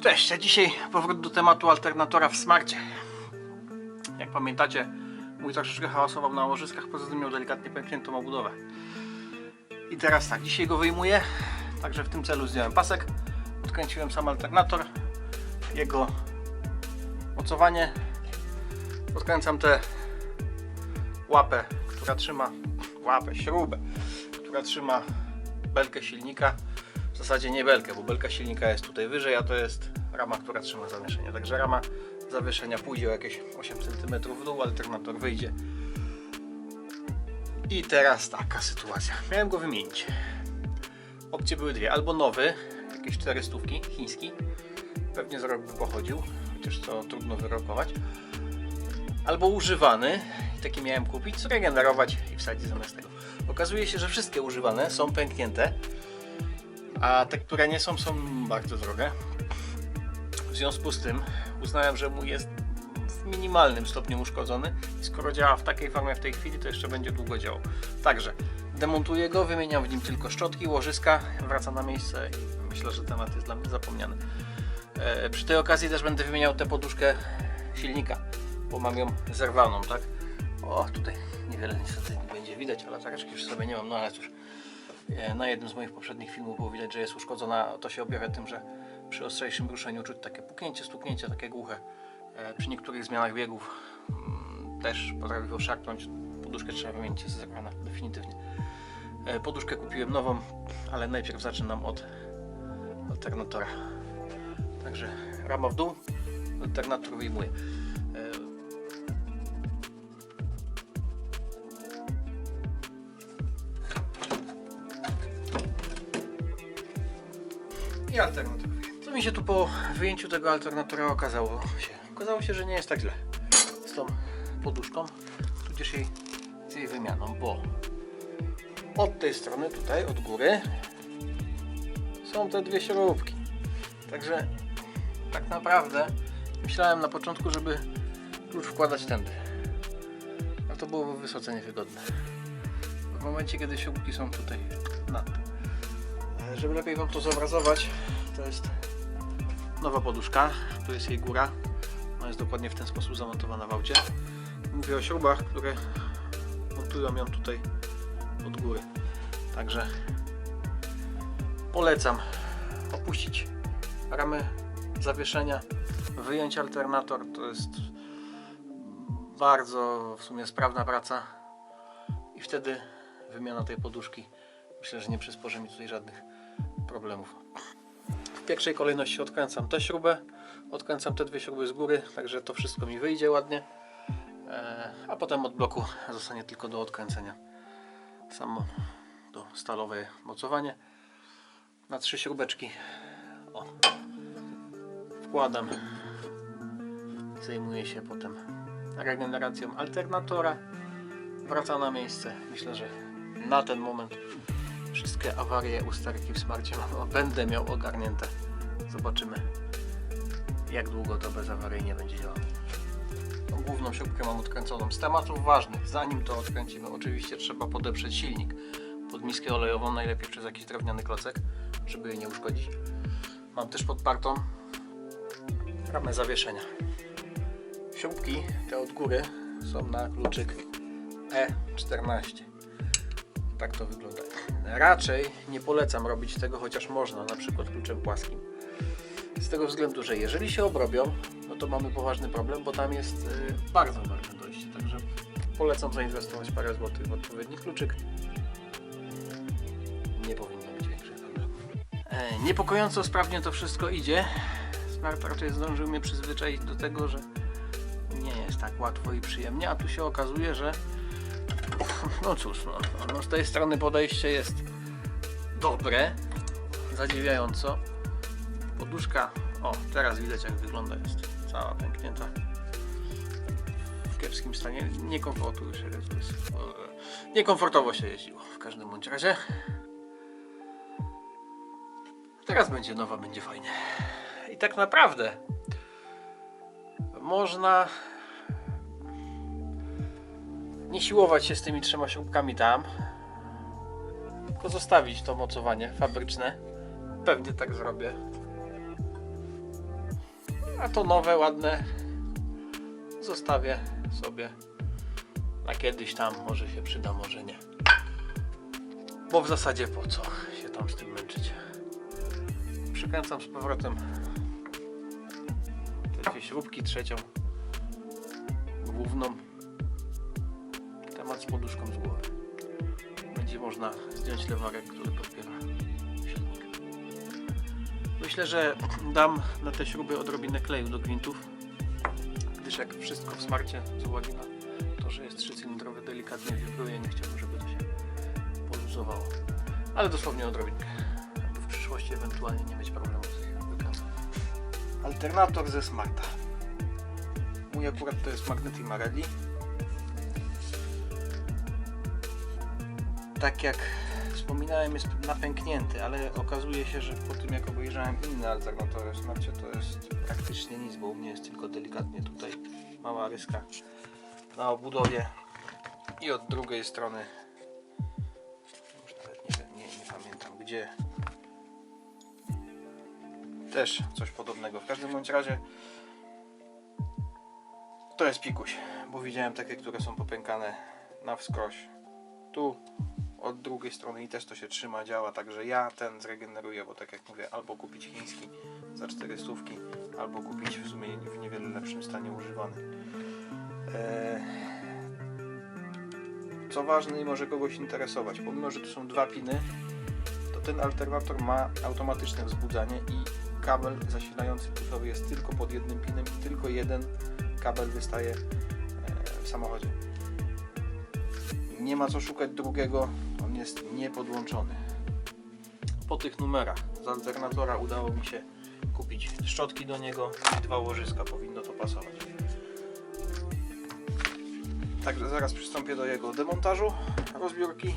Cześć, a dzisiaj powrót do tematu alternatora w smarcie. Jak pamiętacie, mój troszeczkę hałasował na łożyskach, poza tym miał delikatnie pękniętą obudowę. I teraz tak, dzisiaj go wyjmuję, także w tym celu zdjąłem pasek, odkręciłem sam alternator, jego mocowanie, odkręcam tę łapę, która trzyma, łapę, śrubę, która trzyma belkę silnika. Zasadzie nie belkę, bo belka silnika jest tutaj wyżej, a to jest rama, która trzyma zawieszenie. Także rama zawieszenia pójdzie o jakieś 8 cm w dół, alternator wyjdzie. I teraz taka sytuacja. Miałem go wymienić. Opcje były dwie. Albo nowy, jakieś 400 chiński. Pewnie za rok by pochodził, chociaż to trudno wyrokować. Albo używany, taki miałem kupić, zregenerować i wsadzić zamiast tego. Okazuje się, że wszystkie używane są pęknięte, a te, które nie są, są bardzo drogie. W związku z tym uznałem, że mój jest w minimalnym stopniu uszkodzony i skoro działa w takiej formie w tej chwili, to jeszcze będzie długo działał. Także demontuję go, wymieniam w nim tylko szczotki, łożyska, wraca na miejsce i myślę, że temat jest dla mnie zapomniany. E, przy tej okazji też będę wymieniał tę poduszkę silnika, bo mam ją zerwaną, tak? O, tutaj niewiele niestety nie będzie widać, ale latareczki już sobie nie mam, no ale cóż. E, Na jednym z moich poprzednich filmów było widać, że jest uszkodzona. To się objawia tym, że przy ostrzejszym ruszeniu czuć takie puknięcie, stuknięcie, takie głuche. E, Przy niektórych zmianach biegów mm, też potrafi go szarpnąć. Poduszkę trzeba wymienić, jest zerwana definitywnie. E, Poduszkę kupiłem nową, ale najpierw zaczynam od alternatora. Także rama w dół, alternator wyjmuję. I alternator. Co mi się tu po wyjęciu tego alternatora okazało się? Okazało się, że nie jest tak źle z tą poduszką, tudzież jej, z jej wymianą, bo od tej strony tutaj, od góry są te dwie śrubki. Także tak naprawdę myślałem na początku, żeby klucz wkładać tędy. A to byłoby wysoce niewygodne. W momencie, kiedy śrubki są tutaj nad tym. Żeby lepiej Wam to zobrazować, to jest nowa poduszka. Tu jest jej góra. Ona jest dokładnie w ten sposób zamontowana w aucie. Mówię o śrubach, które montują ją tutaj od góry. Także polecam opuścić ramy zawieszenia, wyjąć alternator. To jest bardzo w sumie sprawna praca i wtedy wymiana tej poduszki myślę, że nie przysporzy mi tutaj żadnych problemów. W pierwszej kolejności odkręcam tę śrubę, odkręcam te dwie śruby z góry, także to wszystko mi wyjdzie ładnie. E, A potem od bloku zostanie tylko do odkręcenia samo to stalowe mocowanie na trzy śrubeczki. O. Wkładam. Zajmuję się potem regeneracją alternatora. Wraca na miejsce. Myślę, że na ten moment wszystkie awarie usterki w smarcie no, będę miał ogarnięte. Zobaczymy jak długo to bezawaryjnie będzie działało. Tą główną śrubkę mam odkręconą. Z tematów ważnych, zanim to odkręcimy, oczywiście trzeba podeprzeć silnik pod miskę olejową, najlepiej przez jakiś drewniany klocek, żeby jej nie uszkodzić. Mam też podpartą ramę zawieszenia. Śrubki, te od góry, są na kluczyk E14. Tak to wygląda. Raczej nie polecam robić tego, chociaż można, na przykład kluczem płaskim. Z tego względu, że jeżeli się obrobią, no to mamy poważny problem, bo tam jest y, bardzo ważne dojście. Także polecam zainwestować parę złotych w odpowiedni kluczyk. Nie powinno być większych problemów. E, niepokojąco sprawnie to wszystko idzie. Smart raczej zdążył mnie przyzwyczaić do tego, że nie jest tak łatwo i przyjemnie, a tu się okazuje, że no cóż, no, no z tej strony podejście jest dobre, zadziwiająco. Poduszka, o teraz widać jak wygląda, jest cała pęknięta. W kiepskim stanie, niekomfortu się jest, e, niekomfortowo się jeździło w każdym bądź razie. Teraz będzie nowa, będzie fajnie. I tak naprawdę można nie siłować się z tymi trzema śrubkami tam, tylko zostawić to mocowanie fabryczne. Pewnie tak zrobię. A to nowe, ładne zostawię sobie na kiedyś tam. Może się przyda, może nie. Bo w zasadzie po co się tam z tym męczyć. Przykręcam z powrotem te śrubki, trzecią główną. Temat z poduszką z głowy. Można zdjąć lewarek, który podpiera silnik. Myślę, że dam na te śruby odrobinę kleju do gwintów, gdyż jak wszystko w smarcie z uwagi na to, że jest trzycylindrowy, delikatnie wibruje, nie chciałbym, żeby to się poluzowało. Ale dosłownie odrobinkę, aby w przyszłości ewentualnie nie mieć problemu z wykręcaniem. Alternator ze smarta. Mój akurat to jest Magneti Marelli. Tak jak wspominałem, jest napęknięty, ale okazuje się, że po tym jak obejrzałem inne alternatory w smarcie, to jest praktycznie nic, bo u mnie jest tylko delikatnie tutaj mała ryska na obudowie i od drugiej strony już nawet nie, nie, nie pamiętam gdzie też coś podobnego. W każdym bądź razie to jest pikuś, bo widziałem takie, które są popękane na wskroś. Tu od drugiej strony i też to się trzyma, działa, także ja ten zregeneruję, bo tak jak mówię, albo kupić chiński za 400, albo kupić w sumie w niewiele lepszym stanie używany. Eee, Co ważne i może kogoś interesować, pomimo, że tu są dwa piny, to ten alternator ma automatyczne wzbudzanie i kabel zasilający płytowy jest tylko pod jednym pinem i tylko jeden kabel wystaje e, w samochodzie. Nie ma co szukać drugiego, jest niepodłączony. Po tych numerach z alternatora udało mi się kupić szczotki do niego i dwa łożyska, powinno to pasować. Także zaraz przystąpię do jego demontażu, rozbiórki.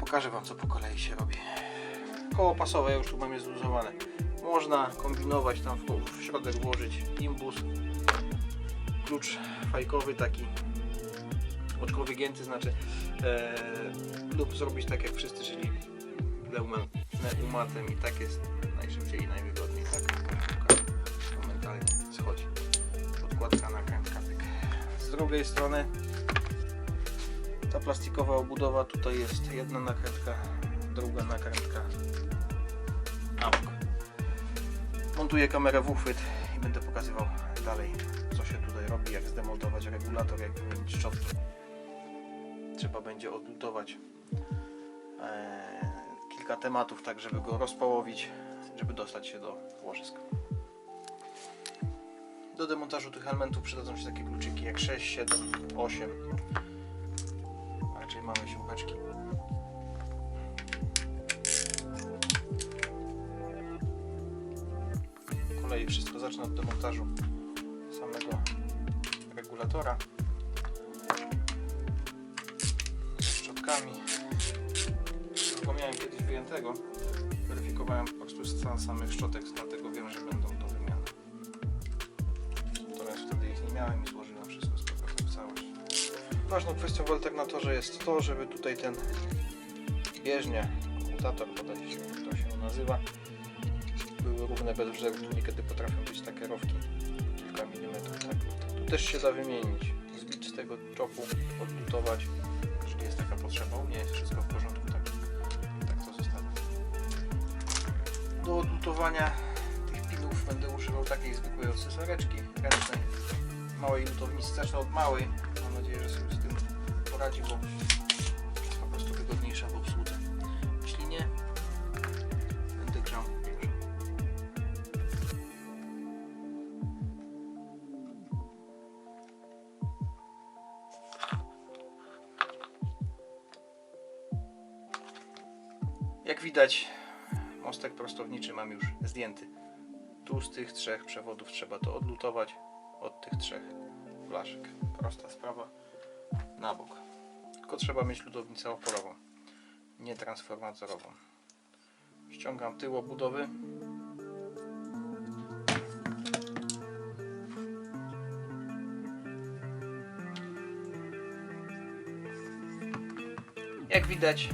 Pokażę Wam co po kolei się robi. Koło pasowe już tu mam je zluzowane. Można kombinować tam w, w środek włożyć imbus, klucz fajkowy taki oczko wygięty znaczy e, lub zrobić tak jak wszyscy, czyli pneumatem i tak jest najszybciej i najwygodniej tak momentalnie schodzi. Podkładka nakrętka pyk. z drugiej strony ta plastikowa obudowa tutaj jest jedna nakrętka druga nakrętka na bok. Montuję kamerę w uchwyt i będę pokazywał dalej co się tutaj robi, jak zdemontować regulator, jak wymienić szczotki trzeba będzie odlutować e, kilka tematów, tak żeby go rozpołowić, żeby dostać się do łożysk. Do demontażu tych elementów przydadzą się takie kluczyki jak 6, 7, 8, a raczej śrubeczki. Po kolei wszystko zacznę od demontażu samego regulatora. Szczotkami. Tylko miałem kiedyś wyjętego. Weryfikowałem po prostu stan samych szczotek, dlatego wiem, że będą do wymiany. Natomiast wtedy ich nie miałem i złożyłem wszystko z powrotem w całość. Ważną kwestią w alternatorze jest to, żeby tutaj ten bieżnia, komutator bodajże to się nazywa, były równe bez względu, niekiedy potrafią być takie rowki kilka milimetrów. Tak. Tu też się da wymienić, zbić z tego czopu, odlutować jeżeli jest taka potrzeba. U mnie jest wszystko w porządku, tak, tak to zostawię. Do odlutowania tych pinów będę używał takiej zwykłej odsesoreczki ręcznej, małej lutownicy. Zacznę od małej. Mam nadzieję, że sobie z tym poradzi, bo jest po prostu wygodniejsza w Jak widać, mostek prostowniczy mam już zdjęty. Tu z tych trzech przewodów trzeba to odlutować od tych trzech blaszek. Prosta sprawa. Na bok. Tylko trzeba mieć lutownicę oporową, nie transformatorową. Ściągam tył obudowy. Jak widać,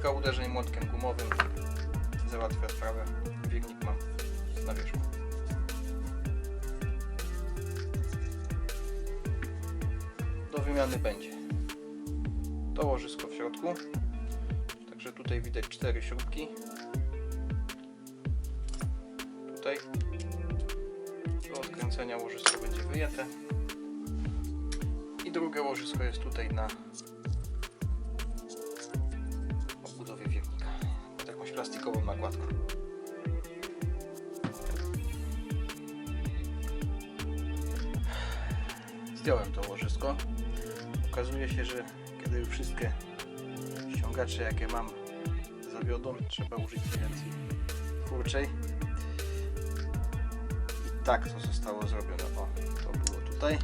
Kilka uderzeń młotkiem gumowym załatwia sprawę. Wirnik mam na wierzchu. Do wymiany będzie to łożysko w środku. Także tutaj widać cztery śrubki. Tutaj do odkręcenia łożysko będzie wyjęte. I drugie łożysko jest tutaj na plastikową nakładką. Zdjąłem to łożysko. Okazuje się, że kiedy już wszystkie ściągacze jakie mam zawiodą, trzeba użyć inercji twórczej. I tak to zostało zrobione. O, to było tutaj.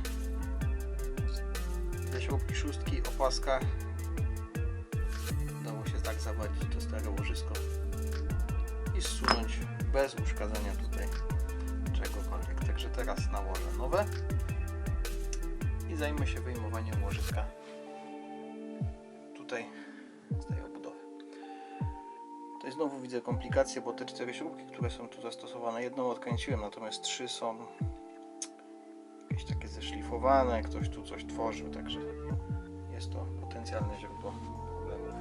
Śrubki szóstki, opaska. Udało się tak zawalić to stare łożysko i zsunąć bez uszkadzania tutaj czegokolwiek. Także teraz nałożę nowe i zajmę się wyjmowaniem łożyska tutaj z tej obudowy. Tutaj znowu widzę komplikacje, bo te cztery śrubki, które są tu zastosowane, jedną odkręciłem, natomiast trzy są jakieś takie zeszlifowane, ktoś tu coś tworzył, także jest to potencjalne źródło problemów.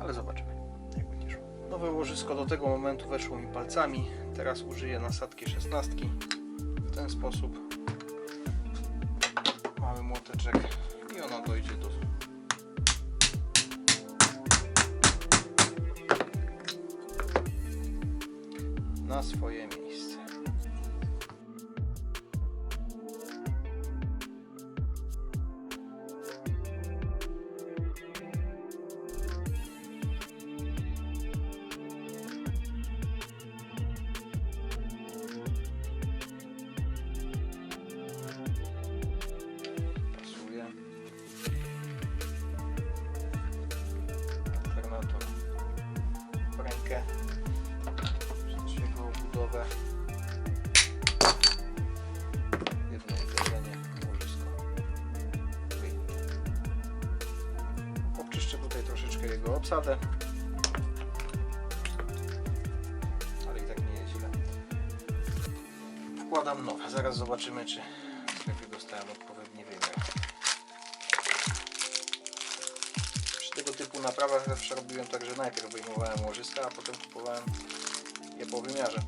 Ale zobaczymy. Nowe łożysko do tego momentu weszło mi palcami. Teraz użyję nasadki szesnastki. W ten sposób mały młoteczek i ona dojdzie do na swoje obsadę. Ale i tak nie jest źle. Wkładam nowe. Zaraz zobaczymy, czy w sklepie dostałem odpowiedni wymiar. Przy tego typu naprawach zawsze robiłem tak, że najpierw wyjmowałem łożyska, a potem kupowałem je po wymiarze.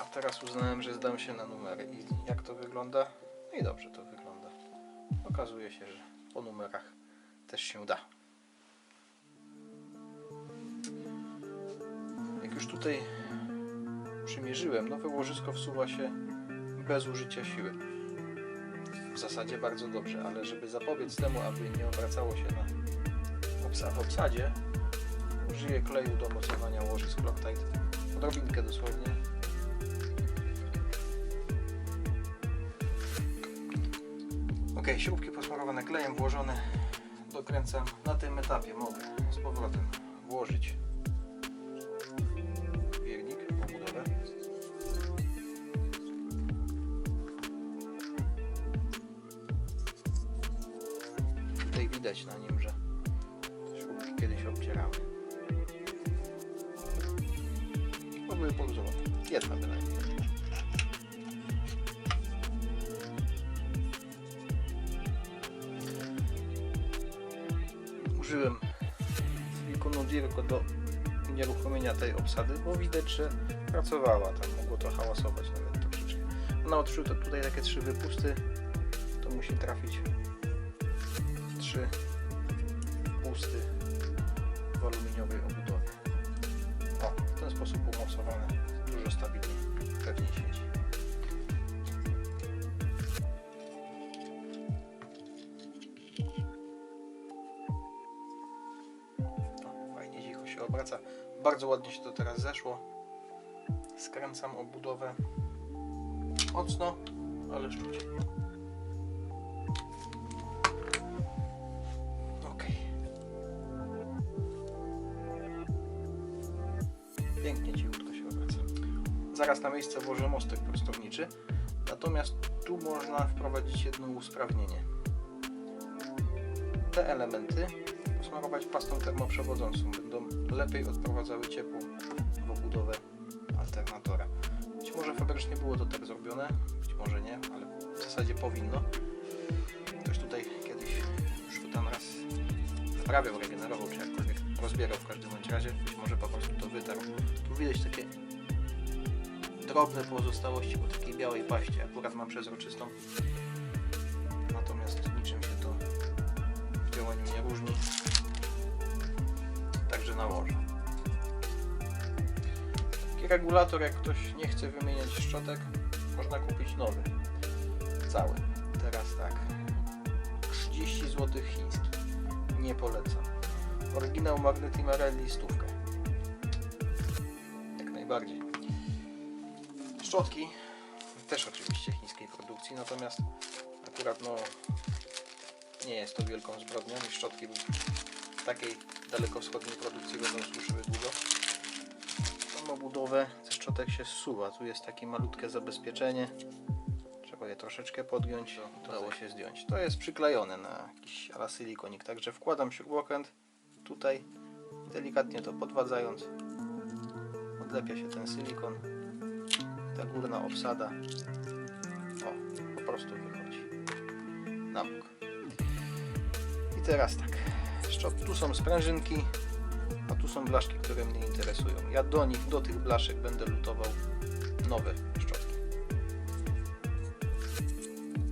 A teraz uznałem, że zdam się na numery. I jak to wygląda? No i dobrze to wygląda. Okazuje się, że po numerach też się da. Jak już tutaj przymierzyłem, nowe łożysko wsuwa się bez użycia siły. W zasadzie bardzo dobrze, ale żeby zapobiec temu, aby nie obracało się na obsa obsadzie, użyję kleju do mocowania łożysk Loctite. Odrobinkę dosłownie. Ok, śrubki posmarowane klejem włożone. Dokręcam. Na tym etapie mogę z powrotem włożyć wiernik, obudowę. Tutaj widać na nim, że śrubki kiedyś obcierały. Bo były poluzowane. Jedna bynajmniej. Tej obsady, bo widać, że pracowała. Tam mogło to hałasować nawet troszeczkę. Ona odczuł to tutaj takie trzy wypusty. To musi trafić trzy pusty w aluminiowej obudowie. O, w ten sposób umocowane dużo stabilniej, pewnie siedzi. Bardzo ładnie się to teraz zeszło. Skręcam obudowę mocno, ale szczucie. Okej. Pięknie cichutko się obraca. Zaraz na miejsce włożę mostek prostowniczy. Natomiast tu można wprowadzić jedno usprawnienie. Te elementy posmarować pastą termoprzewodzącą. Będą lepiej odprowadzały ciepło w obudowę alternatora. Być może fabrycznie było to tak zrobione, być może nie, ale w zasadzie powinno. Ktoś tutaj kiedyś już tam raz wprawiał, regenerował, czy jakkolwiek rozbierał w każdym razie. Być może po prostu to wytarł. Tu widać takie drobne pozostałości po takiej białej paście. Akurat mam przezroczystą. Natomiast niczym się to w działaniu nie różni. Nałożę. Taki regulator, jak ktoś nie chce wymieniać szczotek, można kupić nowy. Cały. Teraz tak. 30 zł chiński. Nie polecam. Oryginał Magneti Marelli stówkę. Jak najbardziej. Szczotki też oczywiście chińskiej produkcji, natomiast akurat no nie jest to wielką zbrodnią i szczotki takiej dalekowschodniej produkcji będą służyły długo. Tą obudowę ze szczotek się zsuwa. Tu jest takie malutkie zabezpieczenie. Trzeba je troszeczkę podgiąć. To dało się zdjąć. To jest przyklejone na jakiś ala silikonik, także wkładam śrubokręt tutaj, delikatnie to podwadzając. Odlepia się ten silikon. Ta górna obsada o, po prostu wychodzi na bok. I teraz tak. Szczot, tu są sprężynki, a tu są blaszki, które mnie interesują. Ja do nich, do tych blaszek będę lutował nowe szczotki.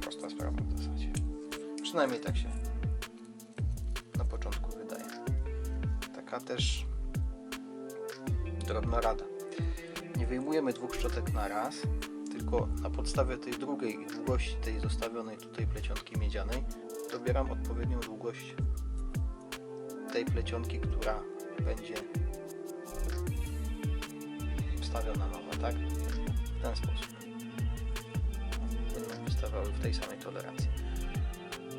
Prosta sprawa w zasadzie. Przynajmniej tak się na początku wydaje. Taka też drobna rada. Nie wyjmujemy dwóch szczotek na raz, tylko na podstawie tej drugiej długości tej zostawionej tutaj plecionki miedzianej dobieram odpowiednią długość tej plecionki, która będzie wstawiona nowa, tak? W ten sposób. Będą wystawały w tej samej tolerancji.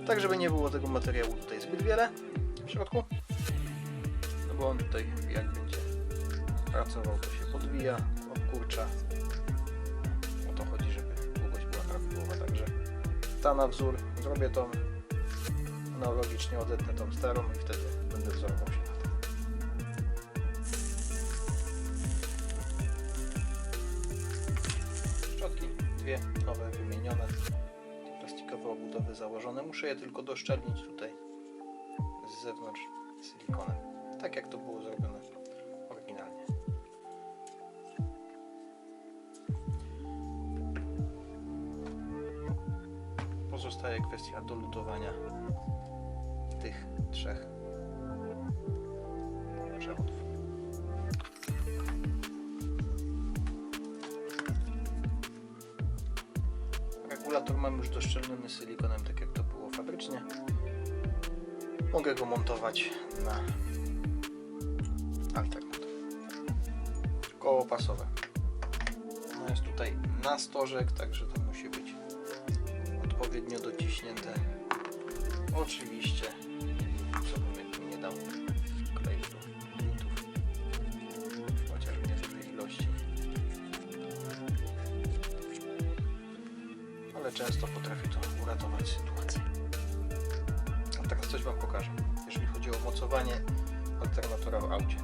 Tak, żeby nie było tego materiału tutaj zbyt wiele w środku. No bo on tutaj jak będzie pracował, to się podwija, obkurcza. O to chodzi, żeby długość była prawidłowa. Także ta na wzór zrobię tą analogicznie odetnę tą starą i wtedy będę wzorował się na tym. Szczotki, dwie nowe wymienione, plastikowe obudowy założone. Muszę je tylko doszczelnić tutaj z zewnątrz silikonem, tak jak to było zrobione oryginalnie. Pozostaje kwestia dolutowania tych trzech mam już doszczelniony silikonem, tak jak to było fabrycznie. Mogę go montować na alternator. Koło pasowe. No jest tutaj na stożek, także to musi być odpowiednio dociśnięte. Oczywiście, często potrafi to uratować sytuację. A teraz coś Wam pokażę, jeżeli chodzi o mocowanie alternatora w aucie.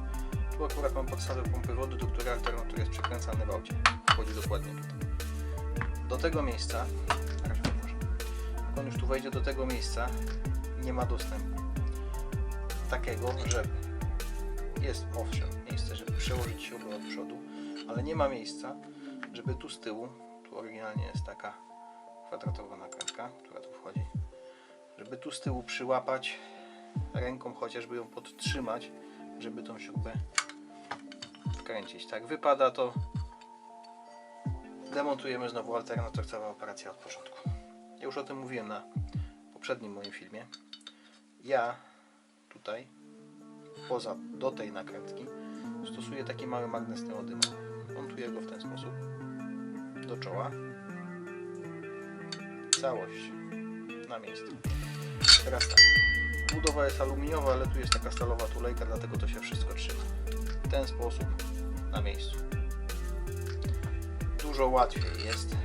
Tu akurat mam podstawę pompy wody, do której alternator jest przykręcany w aucie. Wchodzi dokładnie tutaj. Do tego miejsca, pokażę. Jak on już tu wejdzie do tego miejsca, nie ma dostępu takiego, żeby jest owszem miejsce, żeby przełożyć śrubę od przodu, ale nie ma miejsca, żeby tu z tyłu, tu oryginalnie jest taka kwadratowa nakrętka, która tu wchodzi, żeby tu z tyłu przyłapać ręką, chociażby ją podtrzymać, żeby tą śrubę wkręcić. Tak wypada to. Demontujemy znowu alternator, cała operacja od początku. Ja już o tym mówiłem na poprzednim moim filmie. Ja tutaj, poza do tej nakrętki, stosuję taki mały magnes neodymowy. Montuję go w ten sposób do czoła. Całość na miejscu. Teraz tak. Budowa jest aluminiowa, ale tu jest taka stalowa tulejka, dlatego to się wszystko trzyma. W ten sposób na miejscu. Dużo łatwiej jest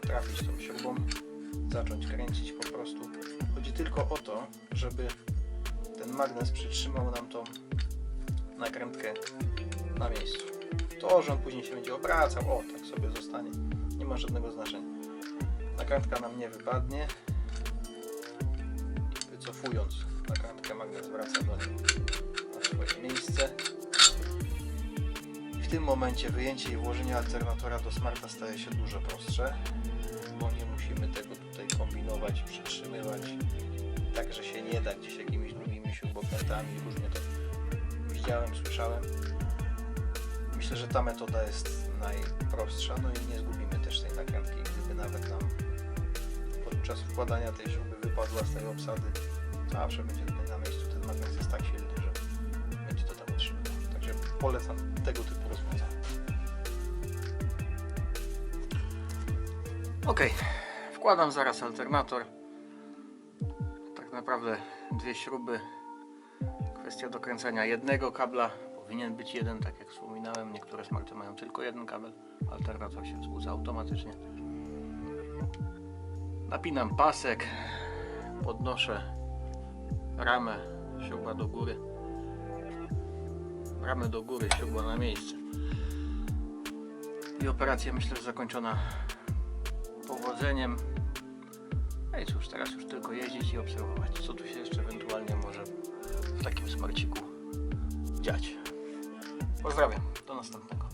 trafić tą śrubą, zacząć kręcić po prostu. Chodzi tylko o to, żeby ten magnes przytrzymał nam tą nakrętkę na miejscu. To, że on później się będzie obracał, o tak sobie zostanie, nie ma żadnego znaczenia. Nakrętka nam nie wypadnie. Wycofując nakrętkę magnes wraca do niej na swoje miejsce. W tym momencie wyjęcie i włożenie alternatora do smarta staje się dużo prostsze, bo nie musimy tego tutaj kombinować, przytrzymywać, tak że się nie da gdzieś jakimiś drugimi śrubokrętami, różnie to widziałem, słyszałem. Myślę, że ta metoda jest najprostsza, no i nie zgubimy też tej nakrętki, gdyby nawet nam podczas wkładania tej śruby wypadła z tej obsady, zawsze będzie na miejscu, ten magnes jest tak silny, że będzie to tam utrzymywał. Także polecam tego typu rozwiązania. Ok, wkładam zaraz alternator. Tak naprawdę dwie śruby. Kwestia dokręcenia jednego kabla. Powinien być jeden, tak jak wspominałem. Niektóre smarty mają tylko jeden kabel. Alternator się wzbudza automatycznie. Napinam pasek. Podnoszę ramę, śruba do góry. Ramę do góry, śruba na miejsce. I operacja myślę, że zakończona powodzeniem. No i cóż, teraz już tylko jeździć i obserwować, co tu się jeszcze ewentualnie może w takim smarciku dziać. Pozdrawiam, do następnego.